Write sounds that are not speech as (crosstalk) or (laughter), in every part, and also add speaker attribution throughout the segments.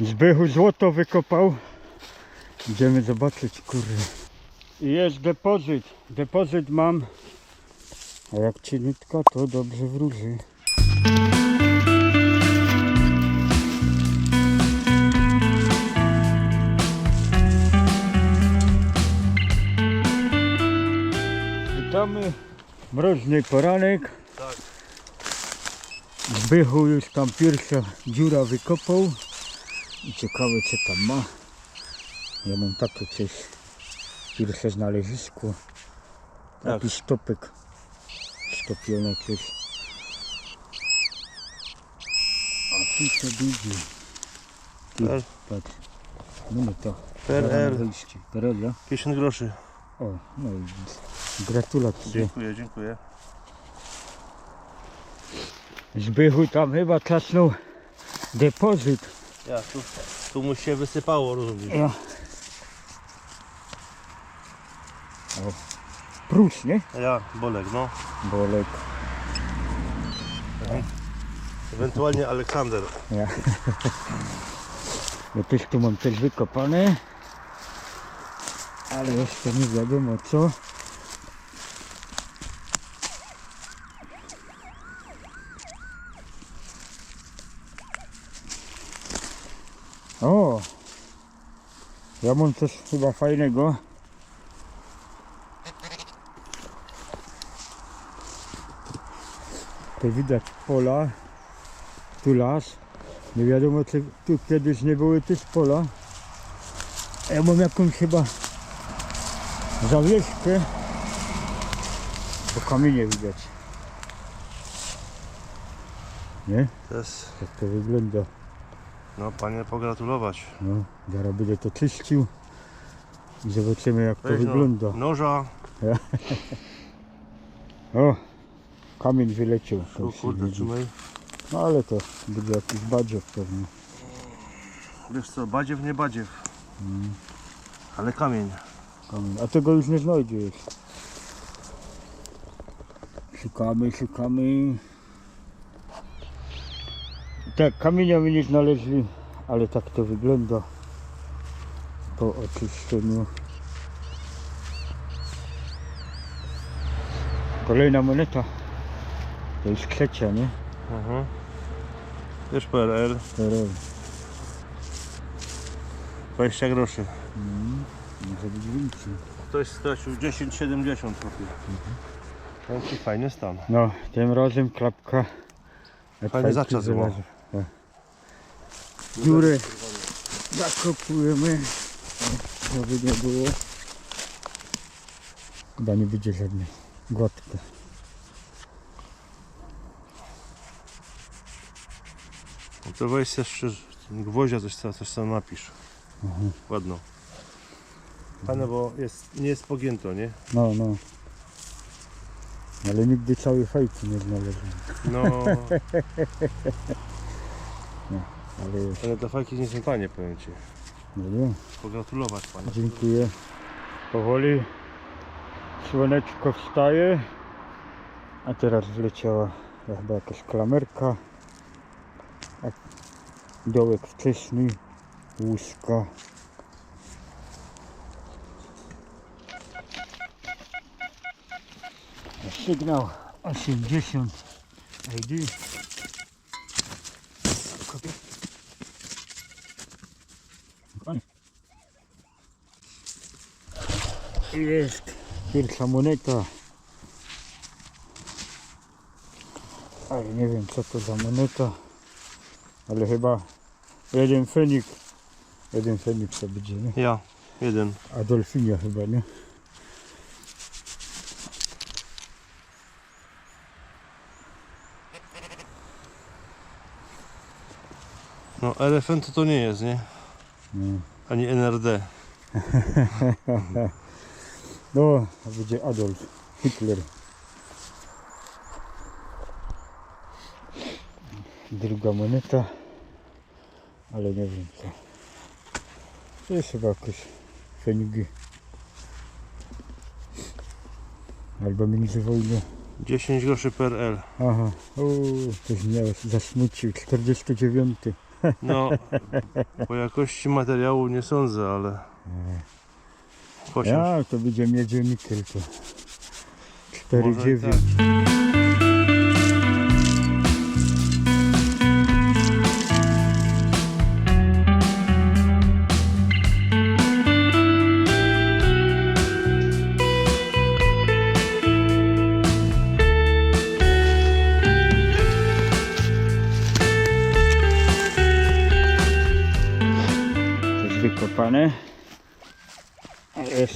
Speaker 1: Zbychu złoto wykopał. Idziemy zobaczyć, kurde. I jest depozyt. Depozyt mam. A jak cieniutka, to dobrze wróży. Witamy. Mroźny poranek.
Speaker 2: Tak.
Speaker 1: Zbychu już tam pierwsza dziura wykopał. I ciekawe co tam ma. Ja mam takie coś. Pierwsze znalezisko.
Speaker 2: Tak.
Speaker 1: Jakiś stopek. Stopione coś. A tu to widzi.
Speaker 2: Per-
Speaker 1: patrz. No to.
Speaker 2: PRL.
Speaker 1: Wejście. PRL, ja?
Speaker 2: 50 groszy.
Speaker 1: O, no i gratulacje.
Speaker 2: Dziękuję, dziękuję.
Speaker 1: Zbychu tam chyba klasnął depozyt.
Speaker 2: Ja, tu, tu mu się wysypało, rozumiesz?
Speaker 1: Ja. O. Prus, nie?
Speaker 2: Ja, Bolek, no.
Speaker 1: Bolek.
Speaker 2: Ewentualnie Aleksander.
Speaker 1: Ja. Ja też tu mam też wykopane. Ale jeszcze nie wiadomo co. O! Ja mam coś chyba fajnego. To widać pola. Tu las. Nie wiadomo czy tu kiedyś nie były też pola. Ja mam jakąś chyba zawieszkę. Bo kamienie widać. Nie? Jak to wygląda.
Speaker 2: No panie, pogratulować.
Speaker 1: No, zaraz będę to czyścił. I zobaczymy jak to
Speaker 2: Weź, no,
Speaker 1: wygląda.
Speaker 2: Noża. (laughs)
Speaker 1: O! Kamień wyleciał.
Speaker 2: O
Speaker 1: tam się
Speaker 2: kurde,
Speaker 1: widzi.
Speaker 2: trzymaj.
Speaker 1: No ale to będzie jakiś badziew pewnie.
Speaker 2: Wiesz co, badziew, nie badziew.
Speaker 1: Mm.
Speaker 2: Ale kamień.
Speaker 1: Kamień. A tego już nie znajdziesz. Szukamy, szukamy. Tak, kamienia mi nie znaleźli, ale tak to wygląda po oczyszczeniu. Kolejna moneta. To już trzecia, nie?
Speaker 2: Mhm. Wiesz PRL,
Speaker 1: Teraz
Speaker 2: 20 groszy.
Speaker 1: może być więcej.
Speaker 2: Ktoś stracił 10,70 chłopie. Powiem ci, fajny stan.
Speaker 1: No, tym razem klapka. fajki
Speaker 2: zaczas było.
Speaker 1: Dziury zakopujemy, żeby nie było. Chyba nie będzie żadnej gładka.
Speaker 2: No to weź jeszcze gwoździa coś, co- coś tam napisz.
Speaker 1: Mhm.
Speaker 2: Ładno. Fajne, bo jest, nie jest pogięto, nie?
Speaker 1: No, no. Ale nigdy całej fajki nie znalazłem.
Speaker 2: No, (laughs)
Speaker 1: Ale jest.
Speaker 2: ale te fajki nie są tanie, powiem ci.
Speaker 1: No, nie.
Speaker 2: Pogratulować panie.
Speaker 1: Dziękuję. Powoli słoneczko wstaje. A teraz wleciała chyba jakaś klamerka. A dołek wcześniej. Łuska. Sygnał 80 ID. Kopię. Jest pierwsza moneta. Ale nie wiem co to za moneta. Ale chyba jeden fenik. Jeden fenik to będzie, nie?
Speaker 2: Ja, jeden.
Speaker 1: Adolfinia chyba, nie?
Speaker 2: No, elefant to, nie jest, nie?
Speaker 1: No,
Speaker 2: Ani NRD. (laughs)
Speaker 1: no będzie Adolf Hitler. Druga moneta. Ale nie wiem co. To jest chyba jakieś fenigi. Albo między wojny.
Speaker 2: 10 groszy PRL.
Speaker 1: Aha, o, coś mnie zasmucił. 49.
Speaker 2: No, po jakości materiału nie sądzę, ale... Chociaż.
Speaker 1: Ja, to będzie miedzianik tylko.
Speaker 2: Może i
Speaker 1: 4,9.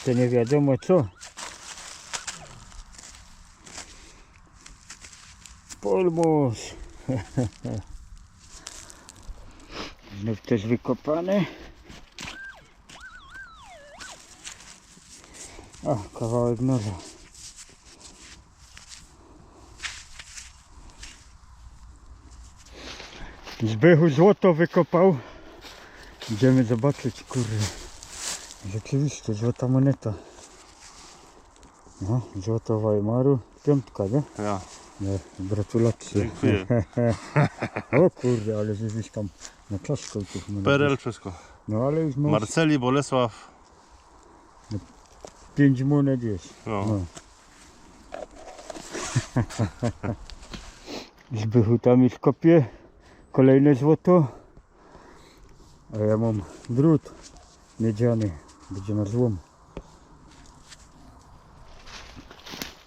Speaker 1: Jeszcze nie wiadomo co. Polmos. (laughs) Znów też wykopane. O, kawałek noża. Zbychu złoto wykopał. Idziemy zobaczyć, kurde. Rzeczywiście, złota moneta. No, złoto Weimaru. Piątka, nie?
Speaker 2: Ja,
Speaker 1: No, gratulacje.
Speaker 2: dziękuję. (laughs)
Speaker 1: o kurde, ale żebyś tam na czaszką tych monet.
Speaker 2: PRL wszystko.
Speaker 1: No ale już masz
Speaker 2: Marceli, Bolesław.
Speaker 1: pięć monet jest.
Speaker 2: No.
Speaker 1: No. (laughs) Zbychu tam już kopie. Kolejne złoto. A ja mam drut miedziany. Będzie na złom.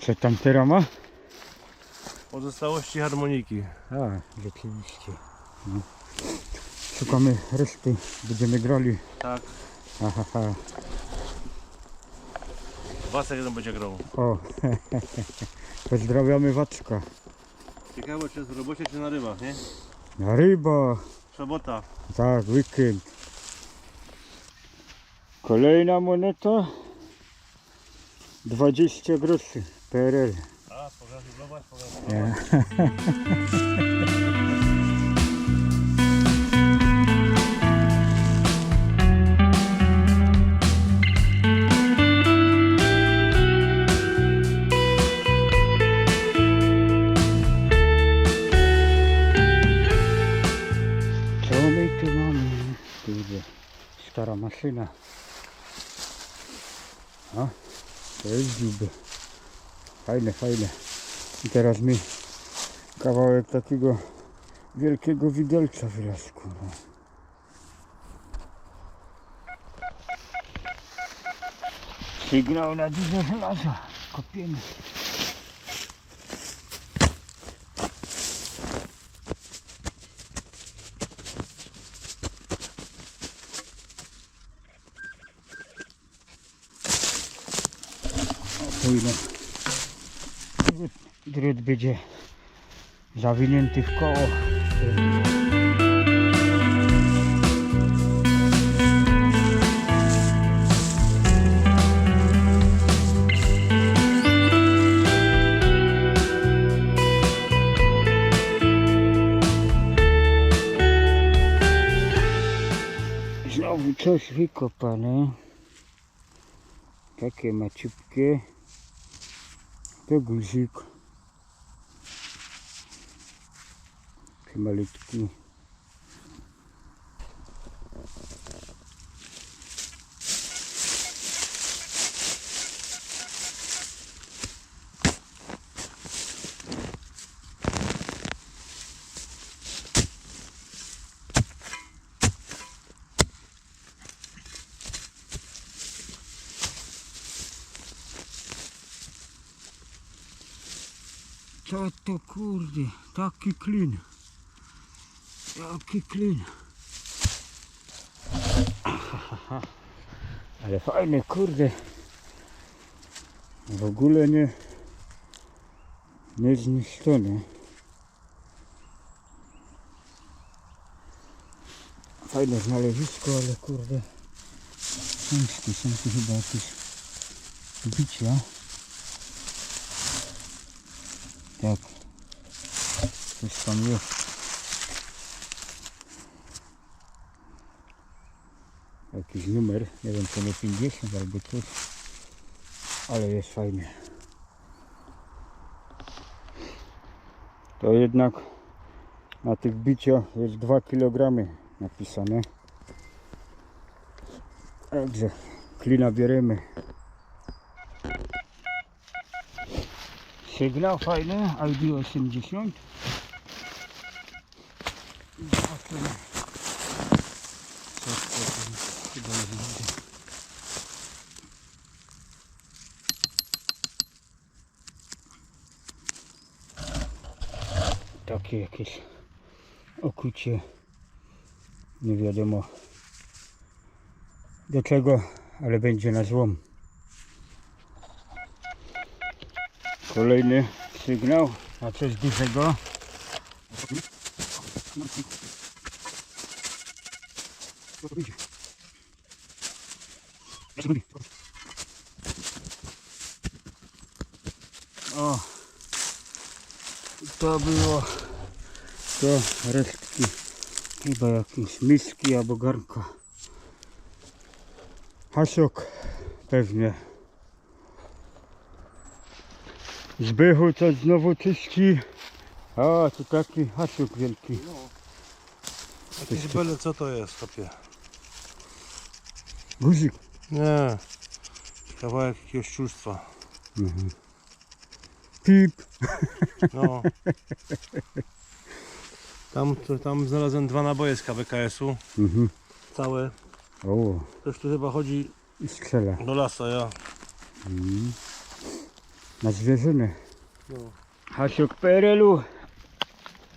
Speaker 1: Co tam teraz ma?
Speaker 2: Pozostałości harmoniki.
Speaker 1: A, rzeczywiście. No. Szukamy reszty. Będziemy grali.
Speaker 2: Tak.
Speaker 1: Aha, ha.
Speaker 2: Wacek jeden będzie grał.
Speaker 1: O, (laughs) pozdrawiamy Waczka.
Speaker 2: Ciekawe czy jest w robocie czy na rybach, nie?
Speaker 1: Na ryba.
Speaker 2: Sobota.
Speaker 1: Tak, weekend. Kolejna moneta. 20 groszy. PRL.
Speaker 2: A, pogratulować, pogratulować.
Speaker 1: Nie. Co my tu mamy? Kurde, stara maszyna. A, to jest dziuby. Fajne, fajne. I teraz mi kawałek takiego wielkiego widelca wylazł, kurwa. Sygnał na duże żelazo. Kopiemy. Drut, drut będzie zawinięty w koło. Znowu coś wykopane. Takie maciupkie. To guzik. Taki malutki. Co to kurde, taki klin. Taki klin. Ale fajny kurde. W ogóle nie nie zniszczony. Fajne znalezisko, ale kurde ciężkie, są tu chyba jakieś bicia. Tak. Jest. Jakiś numer, nie wiem czy nie 50 albo coś. Ale jest fajnie. To jednak na tych biciach jest 2 kg napisane. Także klina bierzemy. Sygnał fajny, ID 80. Zobaczymy. Co to tam chyba nie będzie. Takie jakieś okucie. Nie wiadomo do czego, ale będzie na złom. Kolejny sygnał na coś dużego. O, to było to resztki chyba jakieś miski albo garnka. Hasiok pewnie. Zbychu coś znowu czyści. O, tu taki hasiok wielki.
Speaker 2: Jakieś byle co to jest, kopie?
Speaker 1: Guzik.
Speaker 2: Nie. Kawałek jakiegoś czulstwa.
Speaker 1: Pip.
Speaker 2: No. (laughs) Tam, to, tam znalazłem dwa naboje z KBKS-u.
Speaker 1: Mhm.
Speaker 2: Całe.
Speaker 1: O,
Speaker 2: Ktoś tu chyba chodzi
Speaker 1: i strzela.
Speaker 2: do lasa, ja.
Speaker 1: Na zwierzynę.
Speaker 2: No.
Speaker 1: Hasiok PRL-u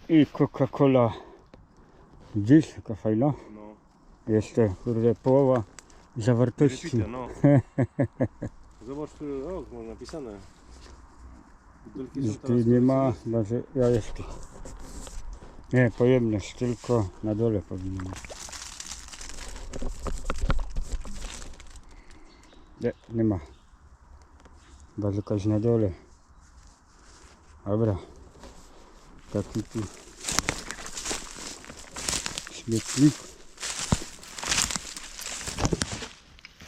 Speaker 1: i Coca-Cola. Gdzieś taka fajna.
Speaker 2: No.
Speaker 1: Jeszcze, kurde, połowa zawartości.
Speaker 2: Wypite, no. (laughs) Zobacz, który rok ma napisane. Są
Speaker 1: Tu
Speaker 2: teraz
Speaker 1: nie ma,
Speaker 2: napisane.
Speaker 1: ja jeszcze. Nie, pojemność tylko na dole powinno być. Nie, nie ma. Chyba jakaś na dole. Dobra. Taki tu śmietnik.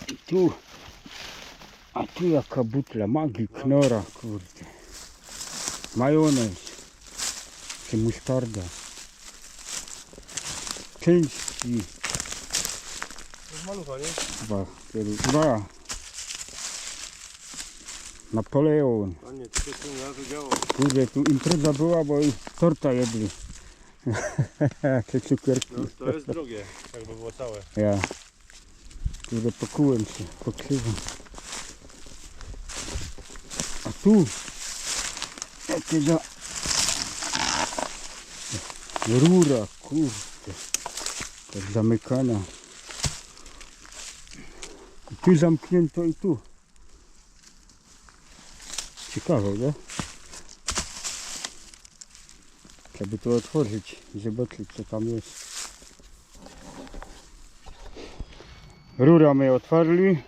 Speaker 1: I tu. A tu jaka butla magii, knora, kurde. Majonez. Czy musztarda. Części.
Speaker 2: To jest malucha, nie?
Speaker 1: Kiedy- Dwa. Napoleon.
Speaker 2: A nie, działo.
Speaker 1: Kurde, tu impreza była, bo i torta jedli. (laughs) Te cukierki.
Speaker 2: No, to jest drogie, jakby było całe.
Speaker 1: Ja. Kurde, pokułem się, pokrzywam. A tu. Jakie za... Rura, kurde. Tak zamykana. I tu zamknięto i tu. Ciekawe, nie? Trzeba by to otworzyć i zobaczyć co tam jest. Rura my otwarli,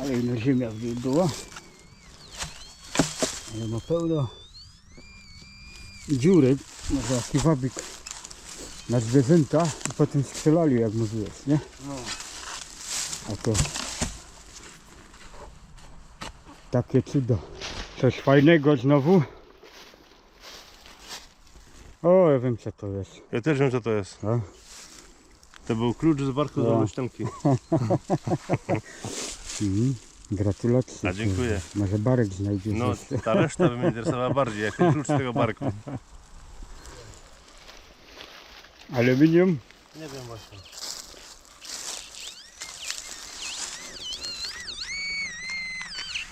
Speaker 1: ale inna ziemia w niej była. Ale ma pełno dziury, może taki wabik na zwierzęta i potem strzelali jak mówiłeś, nie?
Speaker 2: No.
Speaker 1: A to takie cudo. Coś fajnego znowu. O, ja wiem co to jest.
Speaker 2: Ja też wiem co to jest.
Speaker 1: No.
Speaker 2: To był klucz z barku do lusztenki. (laughs)
Speaker 1: Mhm. Gratulacje.
Speaker 2: A, dziękuję.
Speaker 1: Może barek znajdziesz
Speaker 2: No,
Speaker 1: jeszcze.
Speaker 2: ta reszta by mnie interesowała bardziej, jak ten klucz z tego barku. (laughs)
Speaker 1: Aluminium.
Speaker 2: Nie wiem właśnie.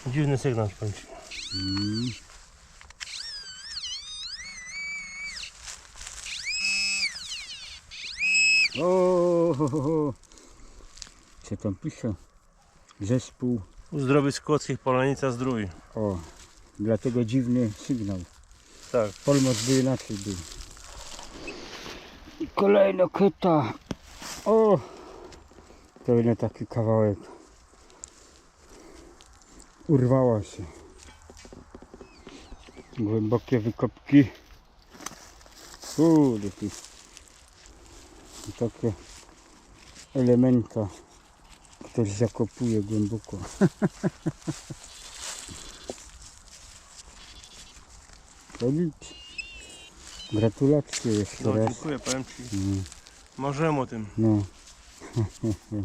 Speaker 2: Dziwny sygnał powiem ci.
Speaker 1: Mm. O, ho, ho, ho. Co tam pisze? Zespół.
Speaker 2: Uzdrowić Skłockich Polanica Zdrój.
Speaker 1: O, dlatego dziwny sygnał.
Speaker 2: Tak.
Speaker 1: Polmos by inaczej był. Kolejna kyta. O, kolejny taki kawałek. Urwała się. Głębokie wykopki. Kurde. I takie elementa. Ktoś zakopuje głęboko. (laughs) To nic. Gratulacje jeszcze
Speaker 2: No,
Speaker 1: raz.
Speaker 2: dziękuję, powiem ci.
Speaker 1: Mm.
Speaker 2: Marzyłem o tym.
Speaker 1: No. (laughs)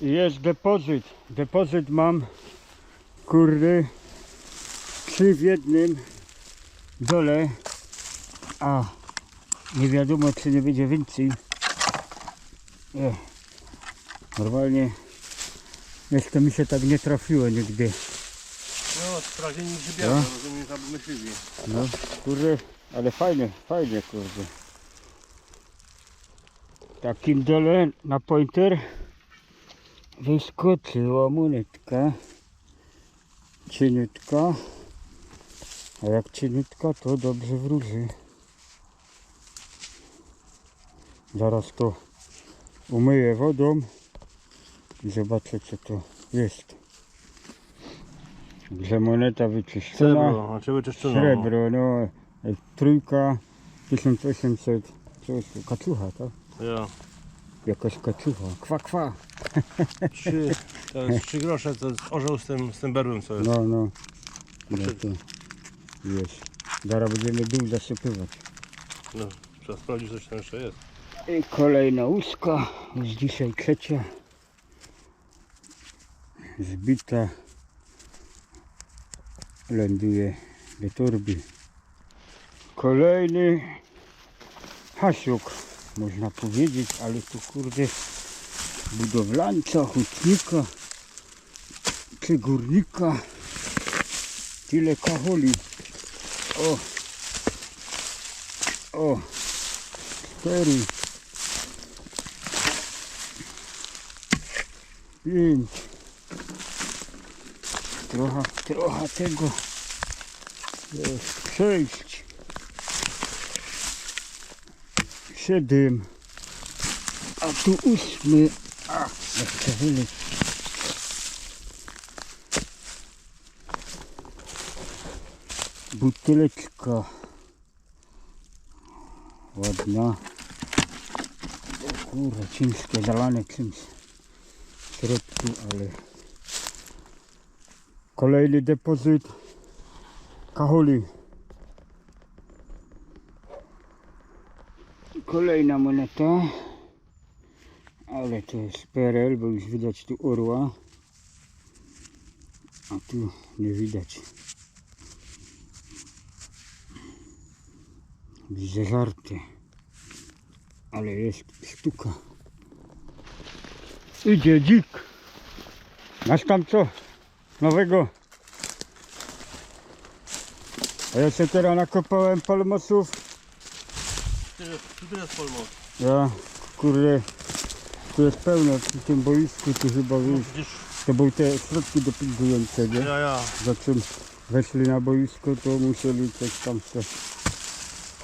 Speaker 1: I jest depozyt. Depozyt mam, kurde, trzy w jednym dole, a nie wiadomo czy nie będzie więcej. Nie. Normalnie jeszcze mi się tak nie trafiło nigdy.
Speaker 2: No, sprawdzieni
Speaker 1: No.
Speaker 2: rozumiem, aby myślili.
Speaker 1: No, kurde, ale fajnie, fajnie, kurde. Takim dole na pointer wyskoczyła monetka. Cieniutka. A jak cieniutka, to dobrze wróży. Zaraz to umyję wodą i zobaczę co to jest. Że moneta wyczyszczona.
Speaker 2: Srebro, znaczy wyczyszczono.
Speaker 1: Srebro, no. Trójka, 1800, co jest to? Kaczucha, tak?
Speaker 2: Ja.
Speaker 1: Jakaś kaczucha. Kwa, kwa. (laughs)
Speaker 2: Trzy, to jest trzy grosze, to jest orzeł z tym, z tym berłem, co jest.
Speaker 1: No, no. No to jest. Zaraz będziemy dół zasypywać.
Speaker 2: No, trzeba sprawdzić, coś tam jeszcze jest.
Speaker 1: I kolejna łuska. Już dzisiaj trzecia. Zbita. Ląduje do torby. Kolejny hasiuk, można powiedzieć, ale tu kurde budowlańca, hutnika czy górnika. Tyle kaholi. O! O! Cztery. Pięć. Trochę, trochę tego. Jest sześć. Siedem. A tu ósmy. A, jeszcze wyleć. Buteleczka. Ładna. O Kurde, ciężkie, zalane czymś w środku, ale kolejny depozyt kaholi. Kolejna moneta, ale to jest PRL, bo już widać tu orła, a tu nie widać. Widzę żarty, ale jest sztuka. Idzie dzik. Masz tam co? Nowego? A ja się teraz nakopałem palmosów.
Speaker 2: Tu jest polmot.
Speaker 1: Ja, kurde, tu jest pełno przy tym boisku, tu chyba
Speaker 2: No,
Speaker 1: wiesz, to były te środki dopingujące, nie?
Speaker 2: ja, ja.
Speaker 1: Za czym weszli na boisko, to musieli coś tam se,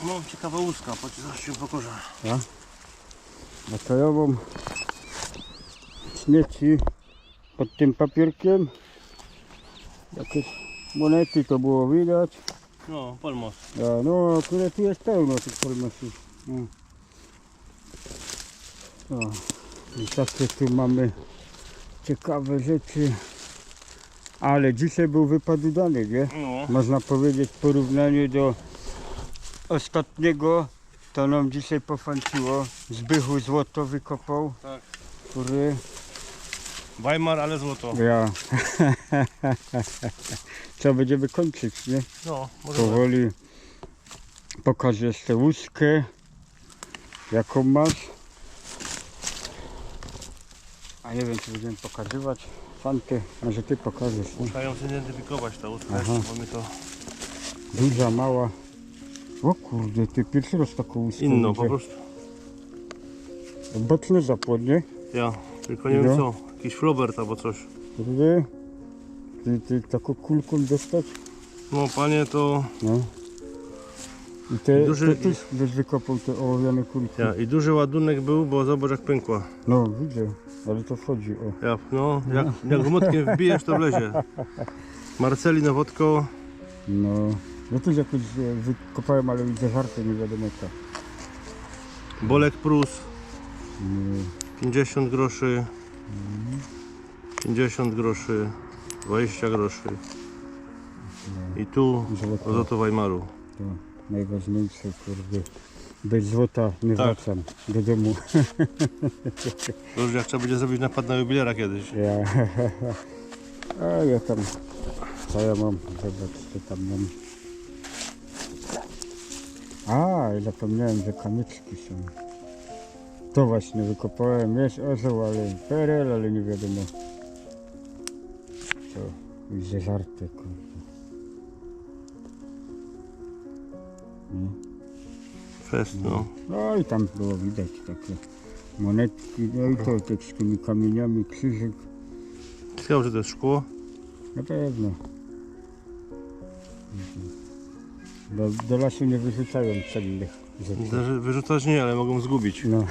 Speaker 2: Mam ciekawe łuska, chodź, zaraz się pokorzę.
Speaker 1: ja mam śmieci pod tym papierkiem. Jakieś monety to było widać.
Speaker 2: No, polmot.
Speaker 1: Ja, no, które tu jest pełno tych polmosów. No. No. I takie tu mamy ciekawe rzeczy. Ale dzisiaj był wypad udany, nie?
Speaker 2: No,
Speaker 1: Można powiedzieć w porównaniu do ostatniego, to nam dzisiaj pofanciło. Zbychu złoto wykopał.
Speaker 2: Tak.
Speaker 1: Który
Speaker 2: Weimar, ale złoto.
Speaker 1: ja. (laughs) Co będziemy kończyć, nie?
Speaker 2: No, może.
Speaker 1: Powoli pokażę jeszcze łuskę, jaką masz. A nie wiem, czy będziemy pokazywać. Fantę, może ty pokażesz. Nie?
Speaker 2: Muszę ją zidentyfikować, ta łuska
Speaker 1: Aha.
Speaker 2: bo mi to
Speaker 1: Duża, mała. O kurde, ty pierwszy raz taką łuskę
Speaker 2: inną po
Speaker 1: widzę.
Speaker 2: prostu.
Speaker 1: Boczny zapłon, nie?
Speaker 2: Ja, tylko nie
Speaker 1: No.
Speaker 2: wiem co. Jakiś flobert albo coś.
Speaker 1: Kurde. Ty, ty taką kulką dostać?
Speaker 2: No panie to...
Speaker 1: No. I te,
Speaker 2: Duży-
Speaker 1: to też wykopał te ołowiane kulki.
Speaker 2: Ja, i duży ładunek był, bo zobacz jak pękła.
Speaker 1: No, widzę, ale to wchodzi, o.
Speaker 2: Ja, no, jak, jak młotkiem wbijesz to wlezie. Marceli Nowotko,
Speaker 1: No, ja też jakoś e, wykopałem, ale widzę żarty, nie wiadomo co.
Speaker 2: Bolek Prus,
Speaker 1: Nie,
Speaker 2: 50 groszy, 50 groszy, 20 groszy. I tu
Speaker 1: Złoto.
Speaker 2: złoto Weimaru.
Speaker 1: to najważniejsze, kurde. Bez złota nie
Speaker 2: Tak.
Speaker 1: wracam do domu.
Speaker 2: To (laughs) już jak trzeba będzie zrobić napad na jubilera kiedyś.
Speaker 1: Ja, (laughs) a ja tam, co ja mam, zobacz co tam mam. A, i zapomniałem, że kamyczki są. To właśnie wykopałem. Jest orzeł, ale perel, ale nie wiadomo. To widzę żarty, kurwa.
Speaker 2: Fest, no.
Speaker 1: No i tam było widać takie monetki, no i to tak z tymi kamieniami, krzyżyk.
Speaker 2: Chciał, że to jest szkło?
Speaker 1: Na pewno. Do, do lasu nie wyrzucają
Speaker 2: celnych. Wyrzucać nie, ale mogą zgubić.
Speaker 1: No.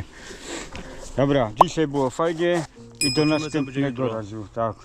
Speaker 1: (laughs) Dobra, dzisiaj było fajnie i do
Speaker 2: Zobaczymy, co będzie
Speaker 1: następnego
Speaker 2: jutro.
Speaker 1: razu. Tak.